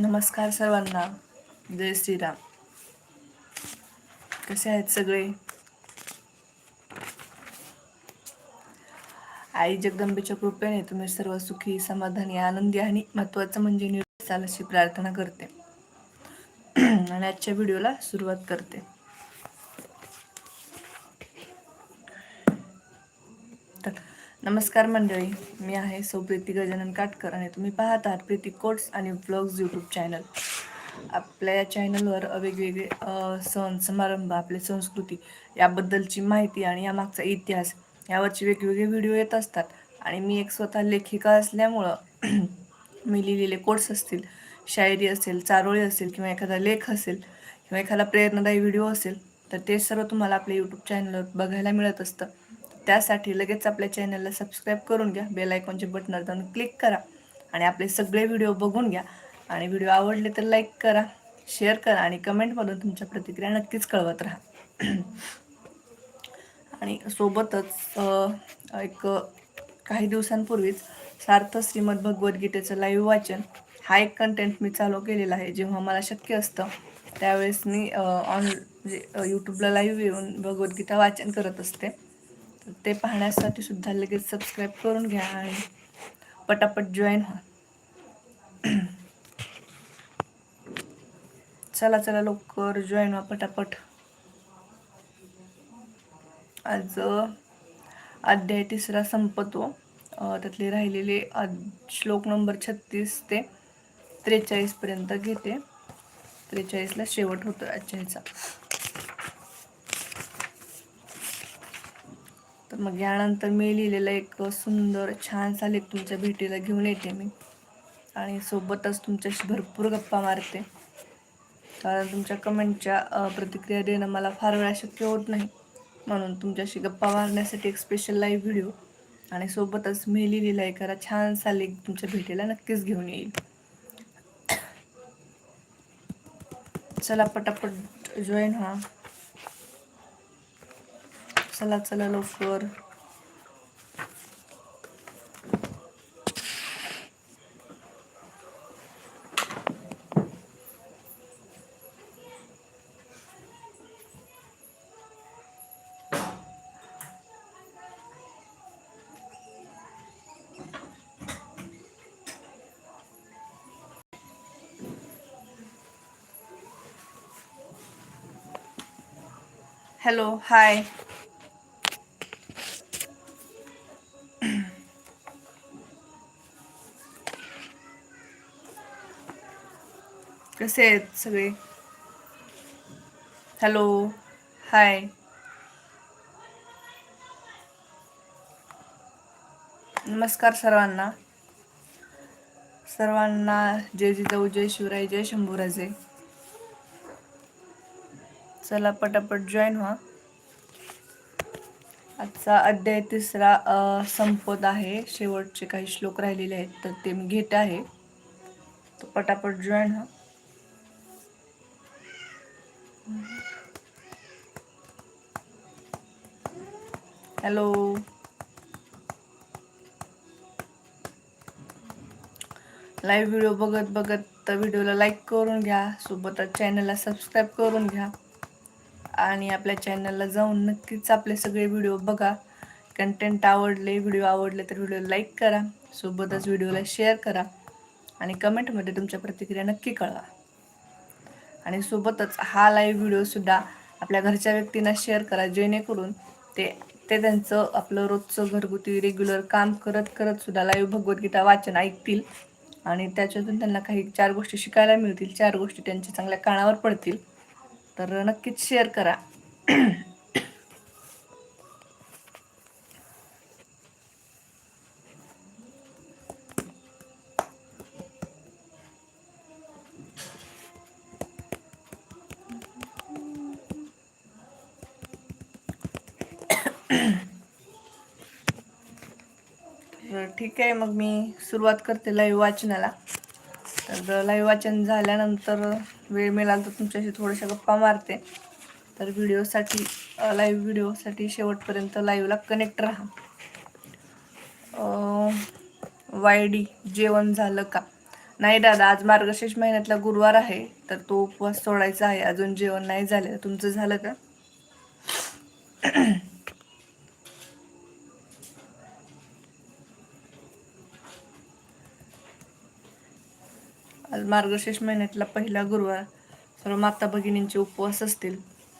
नमस्कार सर्वांना. जय श्रीराम. कसे आहेत सगळे? आई जगदंबेच्या कृपेने तुम्ही सर्व सुखी समाधानी आनंदी आणि महत्वाचं म्हणजे निरोगी अशी प्रार्थना करते. आणि आजच्या व्हिडिओला सुरुवात करते तर नमस्कार मंडळी मी आहे सौप्रीती गजानन काटकर आणि तुम्ही पाहत आहात प्रीती कोट्स आणि ब्लॉग्स यूट्यूब चॅनल आपल्या या चॅनलवर वेगवेगळे सण समारंभ आपली संस्कृती याबद्दलची माहिती आणि यामागचा इतिहास यावरचे वेगवेगळे व्हिडिओ येत असतात. आणि मी एक स्वतः लेखिका असल्यामुळं मी लिहिलेले कोट्स असतील शायरी असेल चारोळी असेल किंवा एखादा लेख असेल किंवा एखादा प्रेरणादायी व्हिडिओ असेल तर ते सर्व तुम्हाला आपल्या यूट्यूब चॅनलवर बघायला मिळत असतं. त्यासाठी लगेच आपल्या चॅनलला सबस्क्राईब करून घ्या. बेल आयकॉनच्या बटनवर जाऊन क्लिक करा आणि आपले सगळे व्हिडिओ बघून घ्या. आणि व्हिडिओ आवडले तर लाईक करा शेअर करा आणि कमेंटमधून तुमच्या प्रतिक्रिया नक्कीच कळवत राहा. आणि सोबतच एक काही दिवसांपूर्वीच सार्थ श्रीमद भगवद्गीतेचं लाईव्ह वाचन हा एक कंटेंट मी चालू केलेला आहे. जेव्हा मला शक्य असतं त्यावेळेस मी ऑन म्हणजे यूट्यूबला लाईव्ह येऊन भगवद्गीता वाचन करत असते. तर ते पाहण्यासाठी सुद्धा लगेच सबस्क्राईब करून घ्या आणि पटापट जॉईन व्हा. चला चला लवकर जॉईन व्हा पटापट. आज अध्याय तिसरा संपतो. त्यातले राहिलेले श्लोक नंबर छत्तीस ते त्रेचाळीस पर्यंत घेते. त्रेचाळीसला शेवट होतो आजच्या ह्याचा. मग यानंतर मी लिहिलेला एक सुंदर छानसा लेख तुमच्या भेटीला घेऊन येते मी. आणि सोबतच तुमच्याशी भरपूर गप्पा मारते. कारण तुमच्या कमेंटच्या प्रतिक्रिया देणं मला फार वेळा शक्य होत नाही. म्हणून तुमच्याशी गप्पा मारण्यासाठी एक स्पेशल लाईव्ह व्हिडिओ आणि सोबतच मी लिहिलेला एखादा छानसा लेख तुमच्या भेटीला नक्कीच घेऊन येईल. चला पटापट जॉईन व्हा. चला चला लवकर हॅलो हाय कसे आहेत सगळे? हॅलो हाय नमस्कार सर्वांना. सर्वांना जय जिजाऊ जय शिवराय जय शंभूराजे. चला पटापट जॉईन व्हा. आजचा अध्याय तिसरा संपत आहे. शेवटचे काही श्लोक राहिलेले आहेत तर ते मी घेत आहे. तर पटापट जॉईन व्हा. हॅलो लाईव्ह व्हिडिओ बघत बघत तर व्हिडिओला लाईक करून घ्या. सोबतच चॅनलला सबस्क्राईब करून घ्या. आणि आपल्या चॅनलला जाऊन नक्कीच आपले सगळे व्हिडिओ बघा. कंटेंट आवडले व्हिडिओ आवडले तर व्हिडिओला लाईक करा. सोबतच व्हिडिओला शेअर करा. आणि कमेंटमध्ये तुमच्या प्रतिक्रिया नक्की कळवा. आणि सोबतच हा लाईव्ह व्हिडिओसुद्धा आपल्या घरच्या व्यक्तींना शेअर करा. जेणेकरून ते ते त्यांचं आपलं रोजचं घरगुती रेग्युलर काम करत करत सुद्धा लाईव्ह भगवद्गीता वाचन ऐकतील. आणि त्याच्यातून त्यांना काही चार गोष्टी शिकायला मिळतील. चार गोष्टी त्यांच्या चांगल्या कानावर पडतील. तर नक्कीच शेअर करा. ठीक आहे मग मी सुरुवात करते लाईव्ह वाचनाला. तर लाईव्ह वाचन झाल्यानंतर वेळ मिळाला तर तुमच्याशी थोड्याशा गप्पा मारते. तर व्हिडिओसाठी लाईव्ह व्हिडिओसाठी शेवटपर्यंत लाईव्हला कनेक्ट राहा. वाय डी जेवण झालं का? नाही दादा आज मार्गशीर्ष महिन्यातला गुरुवार आहे तर तो उपवास सोडायचा आहे. अजून जेवण नाही झालं. तुमचं झालं का? आज मार्गशीर्ष महिन्यातला पहिला गुरुवार. सर्व माता भगिनींचे उपवास असतील.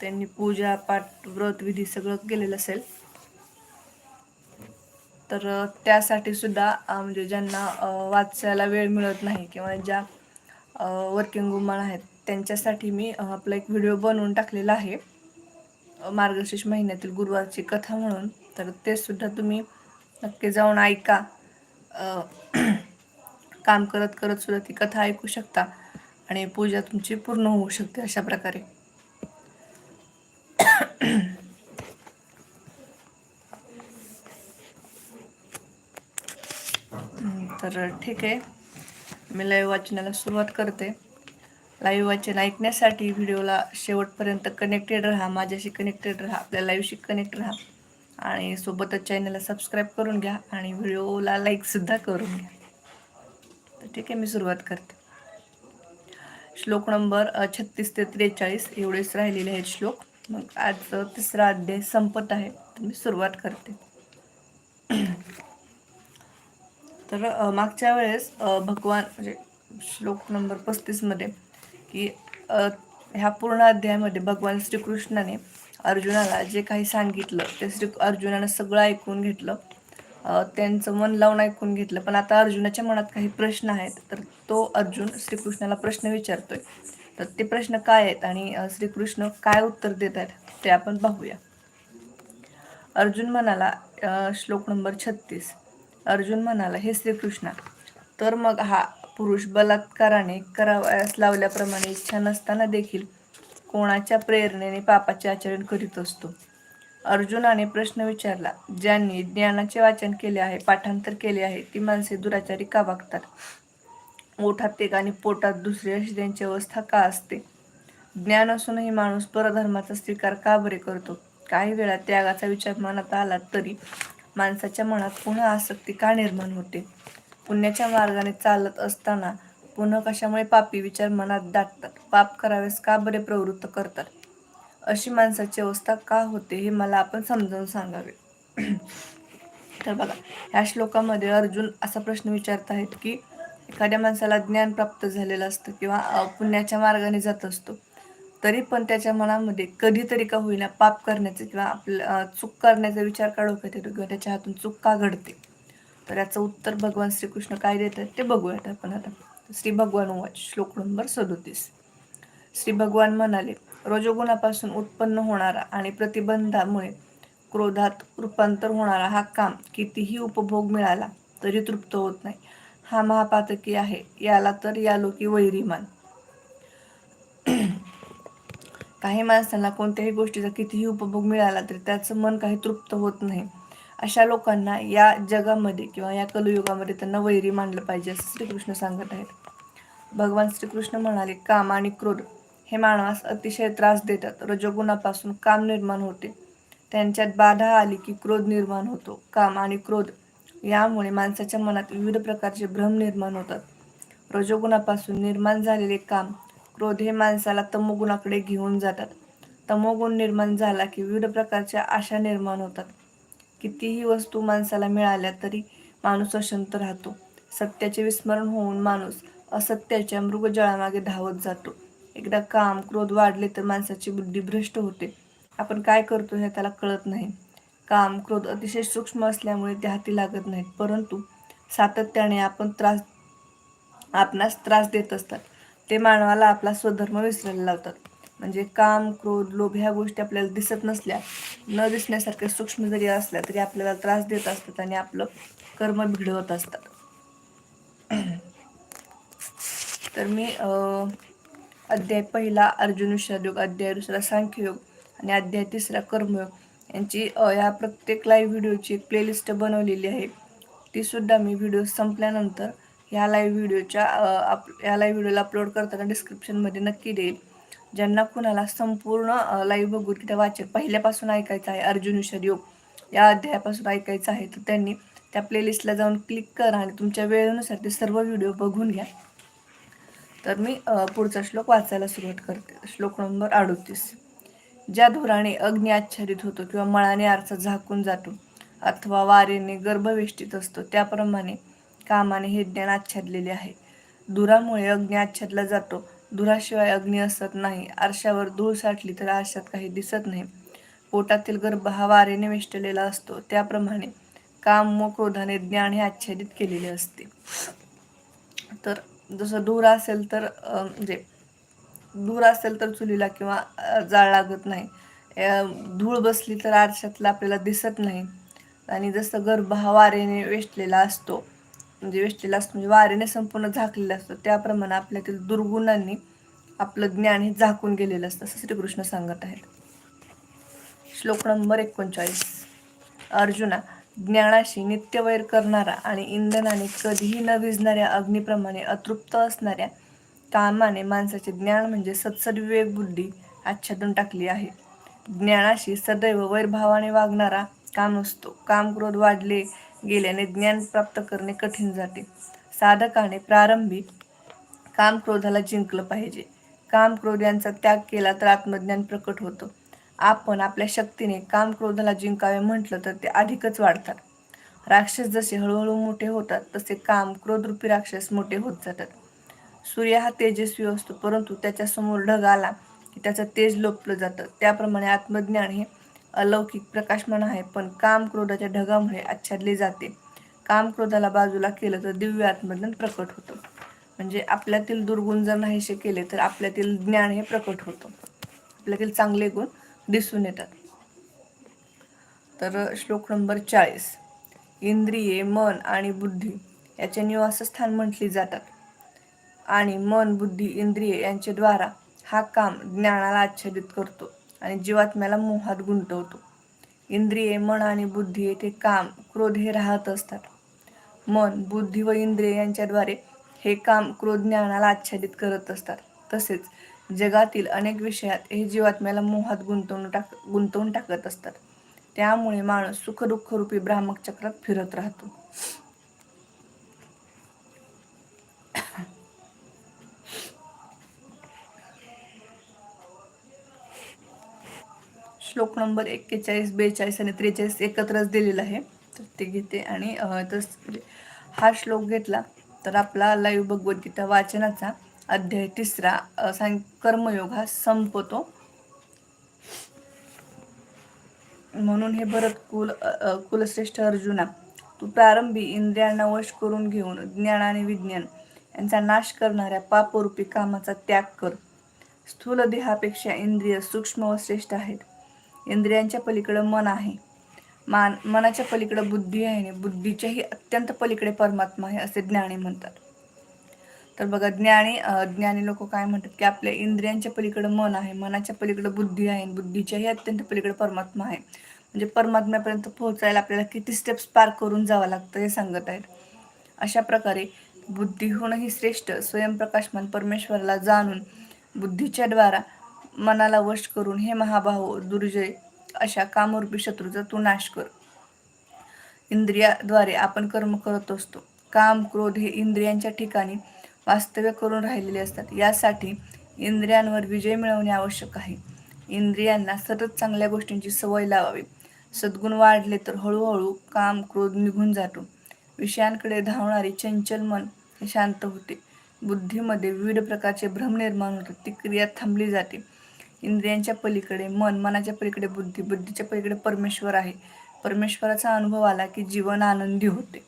त्यांनी पूजा पाठ व्रत विधी सगळं केलेलं असेल. तर त्यासाठी सुद्धा म्हणजे ज्यांना वाचायला वेळ मिळत नाही किंवा ज्या वर्किंग वुमन आहेत त्यांच्यासाठी मी आपला एक व्हिडिओ बनवून टाकलेला आहे. मार्गशीर्ष महिन्यातील गुरुवारची कथा म्हणून. तर ते सुद्धा तुम्ही नक्की जाऊन ऐका. काम करत करत सुद्धा ती कथा ऐकू शकता आणि पूजा तुमची पूर्ण होऊ शकते अशा प्रकारे. तर ठीक आहे. मी लाईव्ह वाचनाला सुरुवात करते. लाईव्ह वाचन ऐकण्यासाठी व्हिडिओला शेवटपर्यंत कनेक्टेड राहा माझ्याशी कनेक्टेड राहा आपल्या लाईव्हशी कनेक्ट राहा. आणि सोबतच चॅनलला सबस्क्राईब करून घ्या आणि व्हिडिओला लाईकसुद्धा करून घ्या. ठीक आहे मी सुरुवात करते. श्लोक नंबर छत्तीस ते त्रेचाळीस एवढेच राहिलेले आहेत श्लोक. मग आज तिसरा अध्याय संपत आहे तर मी सुरुवात करते. तर मागच्या वेळेस भगवान म्हणजे श्लोक नंबर पस्तीसमध्ये की ह्या पूर्ण अध्यायामध्ये भगवान श्रीकृष्णाने अर्जुनाला जे काही सांगितलं ते श्री अर्जुनानं सगळं ऐकून घेतलं. त्यांचं मन लावून ऐकून घेतलं. पण आता अर्जुनाच्या मनात काही प्रश्न आहेत तर तो अर्जुन श्रीकृष्णाला प्रश्न विचारतोय. तर ते प्रश्न काय आहेत आणि श्रीकृष्ण काय उत्तर देत आहेत ते आपण पाहूया. अर्जुन म्हणाला श्लोक नंबर छत्तीस. अर्जुन म्हणाला हे श्रीकृष्णा तर मग हा पुरुष बलात्काराने करावयास लावल्याप्रमाणे इच्छा नसताना देखील कोणाच्या प्रेरणेने पापाचे आचरण करीत असतो? अर्जुनाने प्रश्न विचारला ज्यांनी ज्ञानाचे वाचन केले आहे पाठांतर केले आहे ती माणसे दुराचारी का वागतात? ओठात एक आणि पोटात दुसरी अशी त्यांची अवस्था का असते? ज्ञान असूनही माणूस परधर्माचा स्वीकार का बरे करतो? काही वेळा त्यागाचा विचार मनात आला तरी माणसाच्या मनात पुन्हा आसक्ती का निर्माण होते? पुण्याच्या मार्गाने चालत असताना पुन्हा कशामुळे पापी विचार मनात दाटतात? पाप करावेस का बरे प्रवृत्त करतात? अशी माणसाची अवस्था का होते हे मला आपण समजावून सांगावे. तर बघा ह्या श्लोकामध्ये अर्जुन असा प्रश्न विचारत आहेत की एखाद्या माणसाला ज्ञान प्राप्त झालेलं असतं किंवा पुण्याच्या मार्गाने जात असतो तरी पण त्याच्या मनामध्ये कधीतरी का होईना पाप करण्याचे किंवा आपल्या चूक करण्याचा विचार का डोक्यात येतो किंवा त्याच्या हातून चूक का घडते? तर याचं उत्तर भगवान श्रीकृष्ण काय देतात ते बघूयात आपण आता. श्री भगवान वाच श्लोक नंबर सदोतीस. श्री भगवान म्हणाले रजोगुणापासून उत्पन्न होणारा आणि प्रतिबंधामुळे क्रोधात रूपांतर होणारा हा काम कितीही उपभोग मिळाला तरी तृप्त होत नाही. हा महापातकी आहे. याला तर या लोकी वैरीमान काही माणसांना कोणत्याही गोष्टीचा कितीही उपभोग मिळाला तरी त्याचं मन काही तृप्त होत नाही. अशा लोकांना या जगामध्ये किंवा या कलयुगामध्ये त्यांना वैरी मानलं पाहिजे असं श्रीकृष्ण सांगत आहेत. भगवान श्रीकृष्ण म्हणाले काम आणि क्रोध हे मानवास अतिशय त्रास देतात. रजोगुणापासून काम निर्माण होते. त्यांच्यात बाधा आली की क्रोध निर्माण होतो. काम आणि क्रोध यामुळे माणसाच्या मनात विविध प्रकारचे भ्रम निर्माण होतात. रजोगुणापासून निर्माण झालेले काम क्रोध हे माणसाला तमोगुणाकडे घेऊन जातात. तमोगुण निर्माण झाला की विविध प्रकारच्या आशा निर्माण होतात. कितीही वस्तू माणसाला मिळाल्या तरी माणूस अशांत राहतो. सत्याचे विस्मरण होऊन माणूस असत्याच्या मृगजळामागे धावत जातो. एकदा काम क्रोध वाढले तर माणसाची बुद्धी भ्रष्ट होते. आपण काय करतो हे त्याला कळत नाही. काम क्रोध अतिशय सूक्ष्म असल्यामुळे ते हाती लागत नाहीत. परंतु सातत्याने आपण त्रास आपणास त्रास देत असतात. ते मानवाला आपला स्वधर्म विसरायला लावतात. म्हणजे काम क्रोध लोभ ह्या गोष्टी आपल्याला दिसत नसल्या न दिसण्यासारख्या सूक्ष्म जरी असल्या तरी आपल्याला त्रास देत असतात आणि आपलं कर्म बिघडवत असतात. तर मी अं, अध्याय पहिला अर्जुन विषादयोग अध्याय दुसरा सांख्ययोग आणि अध्याय तिसरा कर्मयोग यांची या प्रत्येक लाईव्ह व्हिडिओची एक प्लेलिस्ट बनवलेली आहे. ती सुद्धा मी व्हिडिओ संपल्यानंतर ह्या लाईव्ह व्हिडिओच्या आप या लाईव्ह व्हिडिओला अपलोड करताना डिस्क्रिप्शनमध्ये नक्की देईल. ज्यांना कुणाला संपूर्ण लाईव्ह बघून किंवा वाचन पहिल्यापासून ऐकायचं आहे अर्जुन विषद योग या अध्यायापासून ऐकायचं आहे तर त्यांनी त्या प्लेलिस्टला जाऊन क्लिक करा आणि तुमच्या वेळेनुसार ते सर्व व्हिडिओ बघून घ्या. तर मी पुढचा श्लोक वाचायला सुरुवात करते. श्लोक नंबर अडोतीस. ज्या धुराने अग्नी आच्छादित होतो किंवा मळाने आरसा झाकून जातो अथवा वारेने गर्भवेष्टीत असतो त्याप्रमाणे कामाने हे ज्ञान आच्छादलेले आहे. धुरामुळे अग्नी आच्छादला जातो. धुराशिवाय अग्नी असत नाही. आरशावर धूळ साठली तर आरशात काही दिसत नाही. पोटातील गर्भ हा वारेने वेष्टलेला असतो. त्याप्रमाणे काम व क्रोधाने ज्ञान हे आच्छादित केलेले असते. तर जसं धूर असेल तर म्हणजे धूर असेल तर चुलीला किंवा जाळ लागत नाही. धूळ बसली तर आरशातला आपल्याला दिसत नाही. आणि जसं गर्भ हा वारेने वेष्टलेला असतो म्हणजे वेष्टलेला असतो म्हणजे वारेने संपूर्ण झाकलेला असतो त्याप्रमाणे आपल्यातील दुर्गुणांनी आपलं ज्ञान हे झाकून गेलेलं असतं असं श्रीकृष्ण सांगत आहेत. श्लोक नंबर एकोणचाळीस. अर्जुना ज्ञानाशी नित्यवैर करणारा आणि इंधनाने कधीही न भिजणाऱ्या अग्निप्रमाणे अतृप्त असणाऱ्या कामाने माणसाचे ज्ञान म्हणजे सत्सद्विवेक बुद्धी आच्छादून टाकली आहे. ज्ञानाशी सदैव वैरभावाने वागणारा काम असतो काम क्रोध वाढले गेल्याने ज्ञान प्राप्त करणे कठीण जाते. साधकाने प्रारंभी काम क्रोधाला जिंकलं पाहिजे. काम क्रोध यांचा त्याग केला तर आत्मज्ञान प्रकट होतं. आपण आपल्या शक्तीने काम क्रोधाला जिंकावे म्हटलं तर ते अधिकच वाढतात. राक्षस जसे हळूहळू मोठे होतात तसे काम क्रोधरूपी राक्षस मोठे होत जातात. सूर्य हा तेजस्वी असतो परंतु त्याच्यासमोर ढग आला की त्याचं तेज लोपलं जातं. त्याप्रमाणे आत्मज्ञान हे अलौकिक प्रकाशमान आहे पण काम क्रोधाच्या ढगामुळे आच्छादले जाते. काम क्रोधाला बाजूला केलं तर दिव्य आत्मज्ञान प्रकट होतं. म्हणजे आपल्यातील दुर्गुण जर नाहीसे केले तर आपल्यातील ज्ञान हे प्रकट होतं. आपल्यातील चांगले गुण दिसून येतात. तर श्लोक नंबर चाळीस. इंद्रिये मन आणि बुद्धी याचे निवासस्थान म्हटली जातात. आणि मन बुद्धी इंद्रिये यांच्याद्वारा हा काम ज्ञानाला आच्छादित करतो आणि जीवात्म्याला मोहात गुंतवतो. इंद्रिये मन आणि बुद्धी येथे काम क्रोध हे राहत असतात. मन बुद्धी व इंद्रिय यांच्याद्वारे हे काम क्रोध ज्ञानाला आच्छादित करत असतात. तसेच जगातील अनेक विषयात हे जीवात्म्याला मोहात गुंतवून टाक गुंतवून टाकत असतात. त्यामुळे माणूस सुखदुःख रूपी भ्रामक चक्रात फिरत राहतो. श्लोक नंबर एक्केचाळीस बेचाळीस आणि त्रेचाळीस एकत्रच दिलेला आहे. तर ते घेते आणि तस हा श्लोक घेतला तर आपला लाईव्ह भगवद्गीता वाचनाचा अध्याय तिसरा सांग कर्मयोग हा संपतो म्हणून हे भरत कुल कुलश्रेष्ठ अर्जुना तू प्रारंभी इंद्रियांना वश करून घेऊन ज्ञान आणि विज्ञान यांचा नाश करणाऱ्या पापरूपी कामाचा त्याग कर. स्थूल देहापेक्षा इंद्रिय सूक्ष्म व श्रेष्ठ आहेत. इंद्रियांच्या पलीकडं मन आहे. मान मनाच्या पलीकडं बुद्धी आहे आणि बुद्धीच्याही अत्यंत पलीकडे परमात्मा आहे असे ज्ञानी म्हणतात. तर बघा ज्ञानी ज्ञानी लोक काय म्हणतात की आपल्या इंद्रियांच्या पलीकडं मन आहे मनाच्या पलीकडं बुद्धी आहे बुद्धीच्याही अत्यंत पलीकडे परमात्मा आहे. म्हणजे परमात्म्यापर्यंत पोहोचायला आपल्याला किती स्टेप्स पार करून जावं लागतं हे सांगत आहेत. अशा प्रकारे बुद्धीहूनही श्रेष्ठ स्वयंप्रकाशमान परमेश्वराला जाणून बुद्धीच्या द्वारा मनाला वश करून हे महाभाव दुर्जय अशा कामरूपी शत्रूचा तू नाश कर. इंद्रियाद्वारे आपण कर्म करत असतो. काम क्रोध हे इंद्रियांच्या ठिकाणी वास्तव्य करून राहिलेले असतात. यासाठी इंद्रियांवर विजय मिळवणे आवश्यक आहे. इंद्रियांना सतत चांगल्या गोष्टींची सवय लावावी. सद्गुण वाढले तर हळूहळू काम क्रोध निघून जातो. विषयांकडे धावणारे चंचल मन हे शांत होते. बुद्धीमध्ये विविध प्रकारचे भ्रम निर्माण होतात. ती क्रिया थांबली जाते. इंद्रियांच्या पलीकडे मन मनाच्या पलीकडे बुद्धी बुद्धीच्या पलीकडे परमेश्वर आहे. परमेश्वराचा अनुभव आला की जीवन आनंदी होते.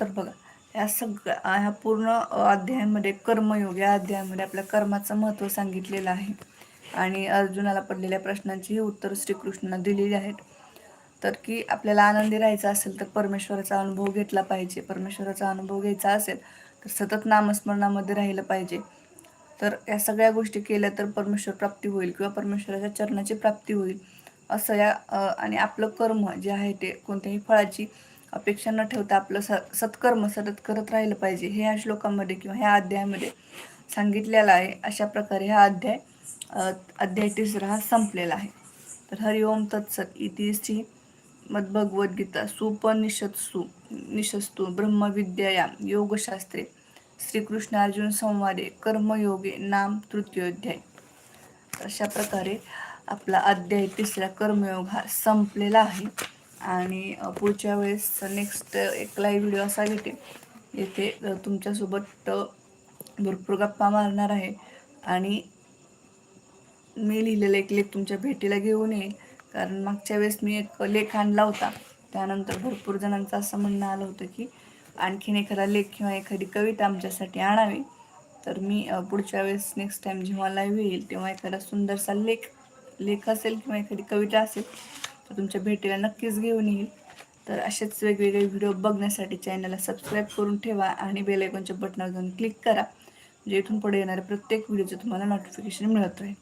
तर बघा या सगळ्या ह्या पूर्ण अध्यायामध्ये कर्मयोग या अध्यायामध्ये आपल्या कर्माचं महत्त्व सांगितलेलं आहे. आणि अर्जुनाला पडलेल्या प्रश्नांचीही उत्तर श्रीकृष्णांना दिलेली आहेत. तर की आपल्याला आनंदी राहायचं असेल तर परमेश्वराचा अनुभव घेतला पाहिजे. परमेश्वराचा अनुभव घ्यायचा असेल तर सतत नामस्मरणामध्ये राहिलं पाहिजे. तर या सगळ्या गोष्टी केल्या तर परमेश्वर प्राप्ती होईल किंवा परमेश्वराच्या चरणाची प्राप्ती होईल. असं या आणि आपलं कर्म जे आहे ते कोणत्याही फळाची अपेक्षा न ठेवता आपलं स सत्कर्म सतत करत राहिलं पाहिजे. हे या श्लोकामध्ये किंवा ह्या अध्यायामध्ये सांगितलेलं आहे. अशा प्रकारे हा अध्याय अध्याय तिसरा हा संपलेला आहे. तर हरिओम तत्सत इति श्री मद्भगवद्गीता सुपनिषत्सु निशस्तु ब्रह्मविद्यया योगशास्त्रे श्रीकृष्ण अर्जुन संवादे कर्मयोगे नाम तृतीयोध्याय. अशा प्रकारे आपला अध्याय तिसरा कर्मयोग हा संपलेला आहे. आणि पुढच्या वेळेस नेक्स्ट एक लाईव्ह व्हिडिओ असा घेते येथे तुमच्यासोबत भरपूर गप्पा मारणार आहे. आणि मी लिहिलेला एक लेख तुमच्या भेटीला घेऊन येईल. कारण मागच्या वेळेस मी एक लेख आणला होता. त्यानंतर भरपूर जणांचं असं म्हणणं आलं होतं की आणखीन एखादा लेख किंवा एखादी कविता आमच्यासाठी आणावी. तर मी पुढच्या वेळेस नेक्स्ट टाईम जेव्हा लाईव्ह येईल तेव्हा एखादा सुंदरसा लेख लेख असेल किंवा एखादी कविता असेल तो तुमच्या भेटीला नक्कीच घेऊन येईल. तर असेच वेगवेगळे व्हिडिओ बघण्यासाठी चॅनलला सबस्क्राईब करून ठेवा आणि बेलायकॉनच्या बटनावर जाऊन क्लिक करा. म्हणजे इथून पुढे येणाऱ्या प्रत्येक व्हिडिओचं तुम्हाला नोटिफिकेशन मिळत राहील.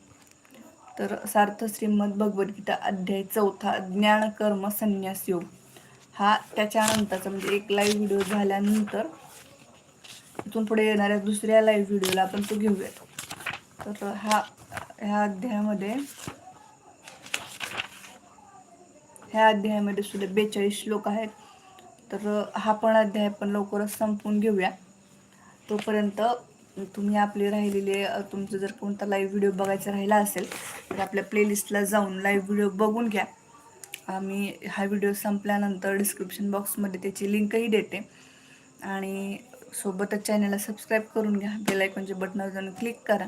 तर सार्थ श्रीमद भगवद्गीता अध्याय चौथा ज्ञान कर्म संन्यास योग. हा त्याच्यानंतरचा म्हणजे एक लाईव्ह व्हिडिओ झाल्यानंतर इथून पुढे येणाऱ्या दुसऱ्या लाईव्ह व्हिडिओला आपण तो घेऊयात. तर हा ह्या अध्यायामध्ये ह्या अध्यायामध्ये सुद्धा बेचाळीस श्लोक आहेत. तर हा पण अध्याय आपण लवकरच संपवून घेऊया. तोपर्यंत तुम्ही आपले राहिलेले तुमचं जर कोणता लाईव्ह व्हिडिओ बघायचा राहिला असेल तर आपल्या प्लेलिस्टला जाऊन लाईव्ह व्हिडिओ बघून घ्या. आम्ही हा व्हिडिओ संपल्यानंतर डिस्क्रिप्शन बॉक्समध्ये त्याची लिंकही देते. आणि सोबतच चॅनलला सबस्क्राईब करून घ्या. बेल बटनावर जाऊन क्लिक करा.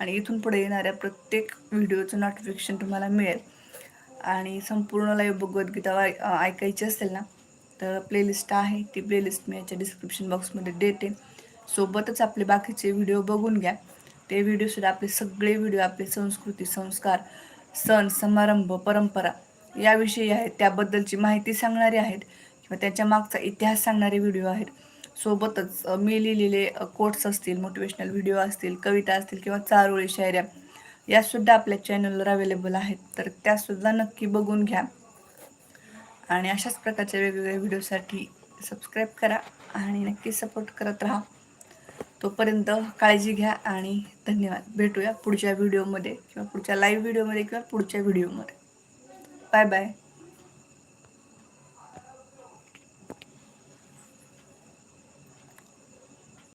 आणि इथून पुढे येणाऱ्या प्रत्येक व्हिडिओचं नोटिफिकेशन तुम्हाला मिळेल. आणि संपूर्ण लाईव्ह भगवद्गीता ऐकायची असेल ना तर प्लेलिस्ट आहे. ती प्लेलिस्ट मी याच्या डिस्क्रिप्शन बॉक्समध्ये देते. सोबतच आपले बाकीचे व्हिडिओ बघून घ्या. ते व्हिडिओसुद्धा आपले सगळे व्हिडिओ आपले संस्कृती संस्कार सण समारंभ परंपरा याविषयी आहेत. त्याबद्दलची माहिती सांगणारे आहेत किंवा त्याच्या मागचा इतिहास सांगणारे व्हिडिओ आहेत. सोबतच मी लिहिलेले कोट्स असतील मोटिवेशनल व्हिडिओ असतील कविता असतील किंवा चारोळी शायऱ्या यासुद्धा आपल्या चॅनलवर अवेलेबल आहेत. तर त्यासुद्धा नक्की बघून घ्या. आणि अशाच प्रकारच्या वेगवेगळ्या व्हिडिओसाठी सबस्क्राईब करा आणि नक्की सपोर्ट करत राहा. तोपर्यंत काळजी घ्या आणि धन्यवाद. भेटूया पुढच्या व्हिडिओमध्ये किंवा पुढच्या लाईव्ह व्हिडिओमध्ये किंवा पुढच्या व्हिडिओमध्ये बाय बाय